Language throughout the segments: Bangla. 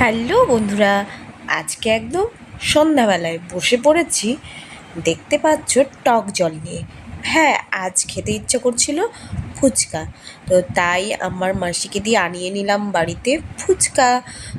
হ্যালো বন্ধুরা আজকে একদম সন্ধ্যাবেলায় বসে পড়েছি। দেখতে পাচ্ছ টক জল নিয়ে। হ্যাঁ আজ খেতে ইচ্ছে করছিল ফুচকা। তো তাই আমার মাসিকে দিয়ে আনিয়ে নিলাম বাড়িতে ফুচকা।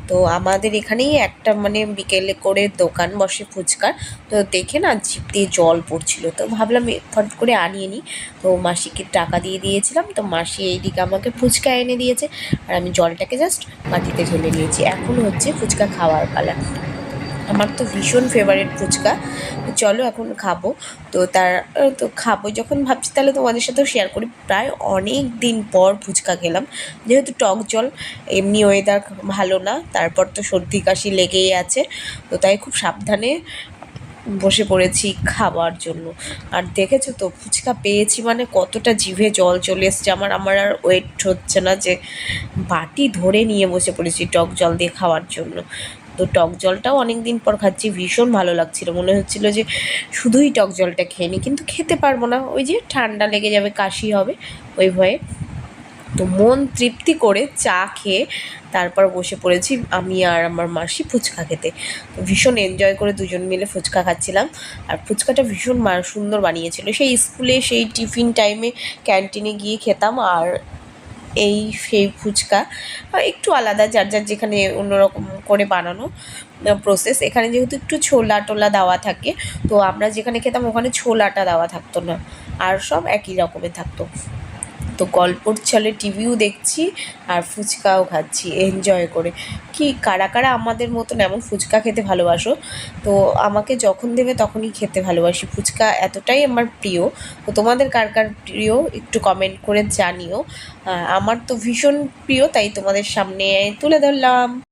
তো আমাদের এখানেই একটা মানে বিকেলে করে দোকান বসে ফুচকার তো দেখে না, জিভ দিয়ে জল পড়ছিল। তো ভাবলাম ফট করে আনিয়ে নিই। তো মাসিকে টাকা দিয়ে দিয়েছিলাম। তো মাসি এইদিকে আমাকে ফুচকা এনে দিয়েছে। আর আমি জলটাকে জাস্ট মাটিতে ঢেলে নিয়েছি। এখন হচ্ছে ফুচকা খাওয়ার পালা। আমার তো ভীষণ ফেভারিট ফুচকা। চলো এখন খাব। তো তার, তো খাব। যখন ভাবছি তাহলে তোমাদের সাথেও শেয়ার করি। প্রায় অনেক দিন পর ফুচকা খেলাম। যেহেতু টক জল, এমনি ওয়েদার ভালো না। তারপর তো সর্দি কাশি লেগেই আছে। তো তাই খুব সাবধানে বসে পড়েছি খাবার জন্য। আর দেখেছ তো, ফুচকা পেয়েছি মানে কতটা জিভে জল চলে এসছে। আমার আমার আর ওয়েট হচ্ছে না যে বাটি ধরে নিয়ে বসে পড়েছি টক জল দিয়ে খাওয়ার জন্য। তো টক জলটাও অনেক দিন পর খাচ্ছি, ভীষণ ভালো লাগছিল। মনে হচ্ছিল যে শুধুই টক জলটা খেয়ে নিই কিন্তু খেতে পারব না। ওই যে ঠান্ডা লেগে যাবে, কাশি হবে, ওই ভয়ে। তো মন তৃপ্তি করে চা খেয়ে তারপর বসে পড়েছি আমি আর আমার মাসি ফুচকা খেতে। তো ভীষণ এনজয় করে দুজন মিলে ফুচকা খাচ্ছিলাম। আর ফুচকাটা ভীষণ সুন্দর বানিয়েছিল। সেই স্কুলে সেই টিফিন টাইমে ক্যান্টিনে গিয়ে খেতাম আর এই সেই ফুচকা। একটু আলাদা, যার যার যেখানে অন্যরকম করে বানানো প্রসেস এখানে যেহেতু একটু ছোলা টোলা দেওয়া থাকে, তো আমরা যেখানে খেতাম ওখানে ছোলাটা দেওয়া থাকতো না। আর সব একই রকমের থাকতো। তো গল্পর ছলে টিভিও দেখছি আর ফুচকাও খাচ্ছি এনজয় করে। কি, কারা কারা আমাদের মতন এমন ফুচকা খেতে ভালোবাসো? তো আমাকে যখন দেবে তখনই খেতে ভালোবাসি। ফুচকা এতটাই আমার প্রিয়। তো তোমাদের কার কার প্রিয় একটু কমেন্ট করে জানিও। আমার তো ভীষণ প্রিয়, তাই তোমাদের সামনে তুলে ধরলাম।